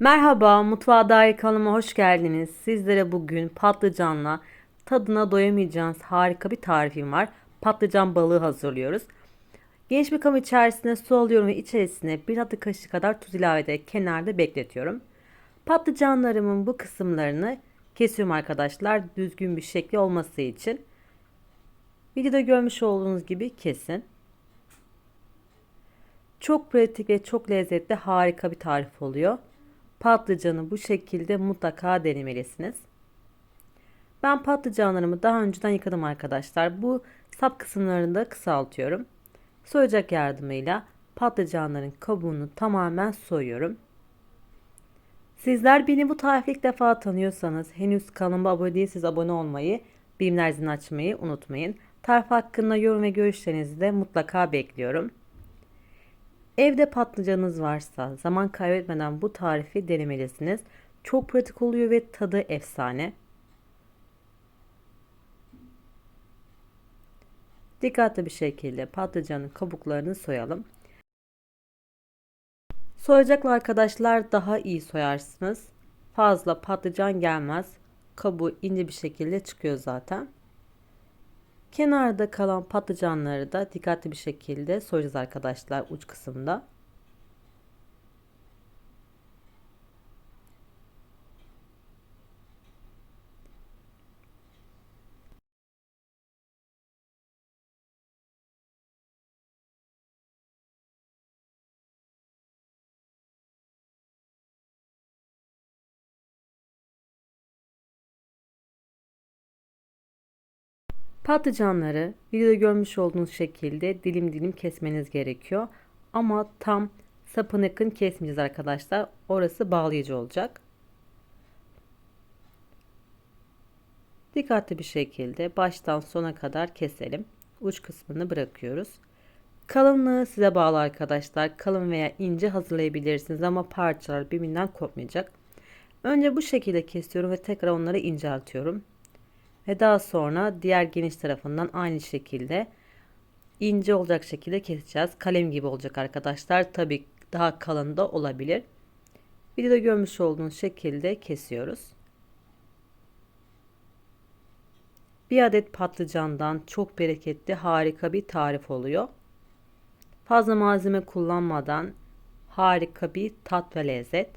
Merhaba, Mutfağa Dair kanalıma hoş geldiniz. Sizlere bugün patlıcanla tadına doyamayacağınız harika bir tarifim var. Patlıcan balığı hazırlıyoruz. Geniş bir kabın içerisine su alıyorum ve içerisine bir tatlı kaşığı kadar tuz ilave ederek kenarda bekletiyorum. Patlıcanlarımın bu kısımlarını kesiyorum arkadaşlar düzgün bir şekli olması için. Videoda görmüş olduğunuz gibi kesin. Çok pratik ve çok lezzetli harika bir tarif oluyor. Patlıcanı bu şekilde mutlaka denemelisiniz. Ben patlıcanlarımı daha önceden yıkadım arkadaşlar. Bu sap kısımlarını da kısaltıyorum. Soyacak yardımıyla patlıcanların kabuğunu tamamen soyuyorum. Sizler beni bu tarifi ilk defa tanıyorsanız henüz kanalıma abone değilseniz abone olmayı, bilimler açmayı unutmayın. Tarif hakkında yorum ve görüşlerinizi de mutlaka bekliyorum. Evde patlıcanınız varsa zaman kaybetmeden bu tarifi denemelisiniz. Çok pratik oluyor ve tadı efsane. Dikkatli bir şekilde patlıcanın kabuklarını soyalım. Soyacaklı arkadaşlar daha iyi soyarsınız. Fazla patlıcan gelmez. Kabuğu ince bir şekilde çıkıyor zaten. Kenarda kalan patlıcanları da dikkatli bir şekilde soyacağız arkadaşlar uç kısımda. Patlıcanları videoda görmüş olduğunuz şekilde dilim dilim kesmeniz gerekiyor. Ama tam sapına yakın kesmeyeceğiz arkadaşlar. Orası bağlayıcı olacak. Dikkatli bir şekilde baştan sona kadar keselim. Uç kısmını bırakıyoruz. Kalınlığı size bağlı arkadaşlar. Kalın veya ince hazırlayabilirsiniz ama parçalar birbirinden kopmayacak. Önce bu şekilde kesiyorum ve tekrar onları inceltiyorum. Ve daha sonra diğer geniş tarafından aynı şekilde ince olacak şekilde keseceğiz. Kalem gibi olacak arkadaşlar. Tabi daha kalın da olabilir. Videoda görmüş olduğunuz şekilde kesiyoruz. Bir adet patlıcandan çok bereketli harika bir tarif oluyor. Fazla malzeme kullanmadan harika bir tat ve lezzet.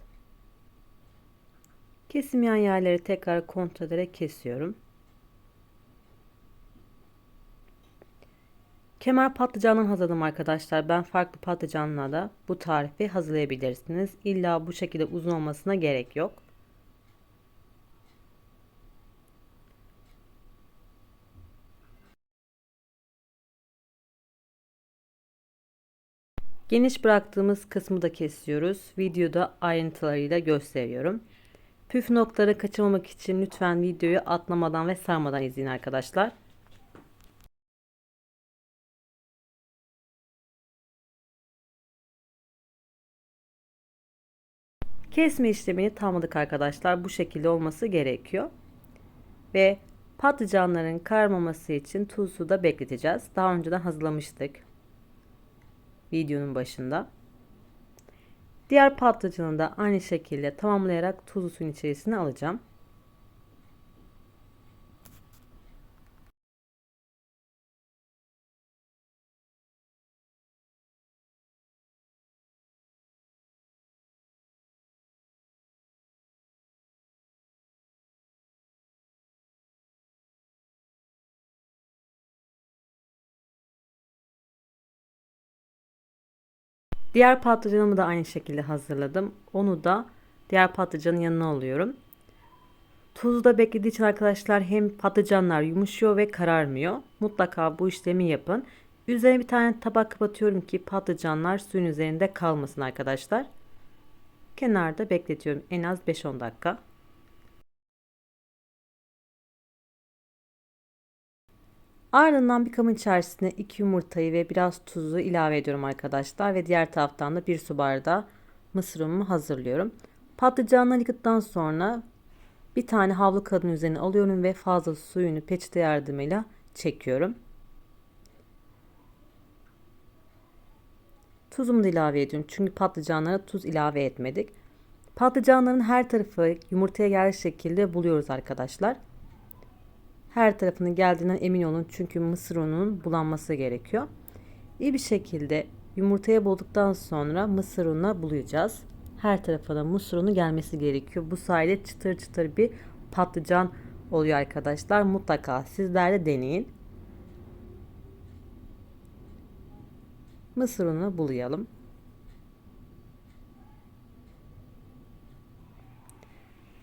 Kesilmeyen yerleri tekrar kontrol ederek kesiyorum. Kemer patlıcanından hazırladım arkadaşlar. Ben farklı patlıcanla da bu tarifi hazırlayabilirsiniz. İlla bu şekilde uzun olmasına gerek yok. Geniş bıraktığımız kısmı da kesiyoruz. Videoda ayrıntılarıyla gösteriyorum. Püf noktaları kaçırmamak için lütfen videoyu atlamadan ve sarmadan izleyin arkadaşlar. Kesme işlemini tamamladık arkadaşlar. Bu şekilde olması gerekiyor. Ve patlıcanların karmaması için tuz suda bekleteceğiz. Daha önceden hazırlamıştık. Videonun başında. Diğer patlıcanı da aynı şekilde tamamlayarak tuzlu suyun içerisine alacağım. Diğer patlıcanımı da aynı şekilde hazırladım. Onu da diğer patlıcanın yanına alıyorum. Tuzda beklediği için arkadaşlar hem patlıcanlar yumuşuyor ve kararmıyor. Mutlaka bu işlemi yapın. Üzerine bir tane tabak kapatıyorum ki patlıcanlar suyun üzerinde kalmasın arkadaşlar. Kenarda bekletiyorum en az 5-10 dakika. Ardından bir kabın içerisine 2 yumurtayı ve biraz tuzu ilave ediyorum arkadaşlar. Ve diğer taraftan da 1 su bardağı mısır unumu hazırlıyorum. Patlıcanları yıkadıktan sonra bir tane havlu kağıdın üzerine alıyorum ve fazla suyunu peçete yardımıyla çekiyorum. Tuzumu da ilave ediyorum. Çünkü patlıcanlara tuz ilave etmedik. Patlıcanların her tarafı yumurtaya geldiği şekilde buluyoruz arkadaşlar. Her tarafının geldiğinden emin olun çünkü mısır ununun bulanması gerekiyor. İyi bir şekilde yumurtaya bulduktan sonra mısır ununa bulayacağız. Her tarafına mısır unu gelmesi gerekiyor. Bu sayede çıtır çıtır bir patlıcan oluyor arkadaşlar. Mutlaka sizler de deneyin. Mısır ununu bulayalım.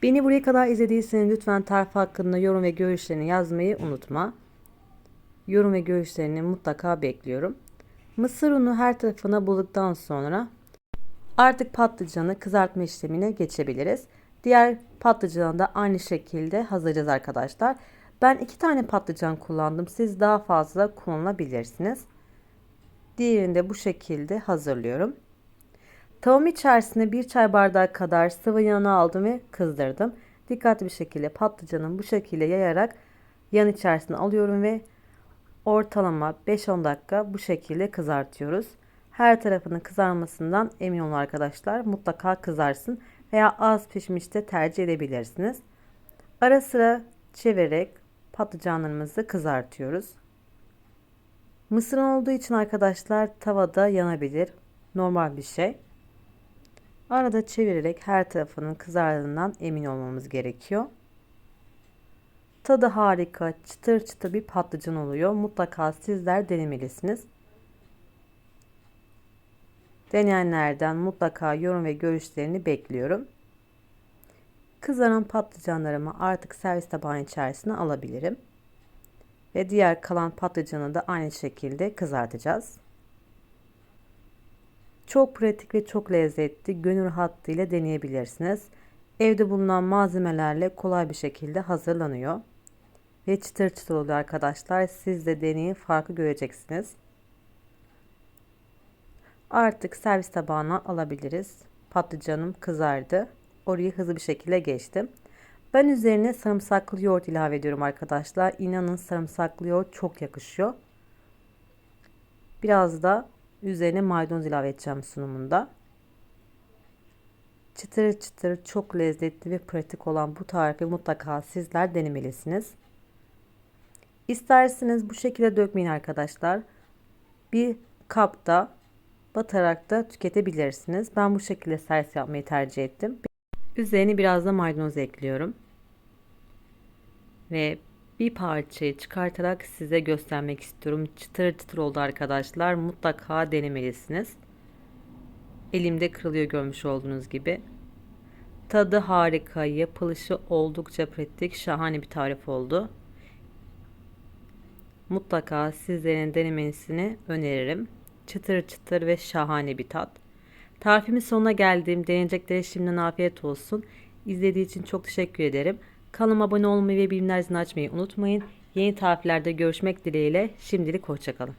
Beni buraya kadar izlediyseniz lütfen tarif hakkında yorum ve görüşlerini yazmayı unutma. Yorum ve görüşlerini mutlaka bekliyorum. Mısır unu her tarafına bulduktan sonra artık patlıcanı kızartma işlemine geçebiliriz. Diğer patlıcanı da aynı şekilde hazırlayacağız arkadaşlar. Ben iki tane patlıcan kullandım. Siz daha fazla kullanabilirsiniz. Diğerini de bu şekilde hazırlıyorum. Tavam içerisine bir çay bardağı kadar sıvı yağını aldım ve kızdırdım. Dikkatli bir şekilde patlıcanın bu şekilde yayarak yan içerisine alıyorum ve ortalama 5-10 dakika bu şekilde kızartıyoruz. Her tarafının kızarmasından emin olun arkadaşlar. Mutlaka kızarsın veya az pişmiş de tercih edebilirsiniz. Ara sıra çevirerek patlıcanlarımızı kızartıyoruz. Mısır olduğu için arkadaşlar tavada yanabilir. Normal bir şey. Arada çevirerek her tarafının kızardığından emin olmamız gerekiyor. Tadı harika, çıtır çıtır bir patlıcan oluyor. Mutlaka sizler denemelisiniz. Deneyenlerden mutlaka yorum ve görüşlerini bekliyorum. Kızaran patlıcanlarımı artık servis tabağının içerisine alabilirim. Ve diğer kalan patlıcanı da aynı şekilde kızartacağız. Çok pratik ve çok lezzetli, gönül rahatlığıyla deneyebilirsiniz. Evde bulunan malzemelerle kolay bir şekilde hazırlanıyor. Ve çıtır çıtır oluyor arkadaşlar. Siz de deneyin farkı göreceksiniz. Artık servis tabağına alabiliriz. Patlıcanım kızardı. Orayı hızlı bir şekilde geçtim. Ben üzerine sarımsaklı yoğurt ilave ediyorum arkadaşlar. İnanın sarımsaklı yoğurt çok yakışıyor. Biraz da üzerine maydanoz ilave edeceğim sunumunda. Çıtır çıtır çok lezzetli ve pratik olan bu tarifi mutlaka sizler denemelisiniz. İsterseniz bu şekilde dökmeyin arkadaşlar. Bir kapta batarak da tüketebilirsiniz. Ben bu şekilde servis yapmayı tercih ettim. Üzerine biraz da maydanoz ekliyorum. Ve bir parçayı çıkartarak size göstermek istiyorum. Çıtır çıtır oldu arkadaşlar. Mutlaka denemelisiniz. Elimde kırılıyor görmüş olduğunuz gibi. Tadı harika, yapılışı oldukça pratik, şahane bir tarif oldu. Mutlaka sizlerin denemesini öneririm. Çıtır çıtır ve şahane bir tat. Tarifimin sonuna geldim. Deneyeceklere şimdiden afiyet olsun. İzlediği için çok teşekkür ederim. Kanalıma abone olmayı ve bildirimler açmayı unutmayın. Yeni tariflerde görüşmek dileğiyle. Şimdilik hoşçakalın.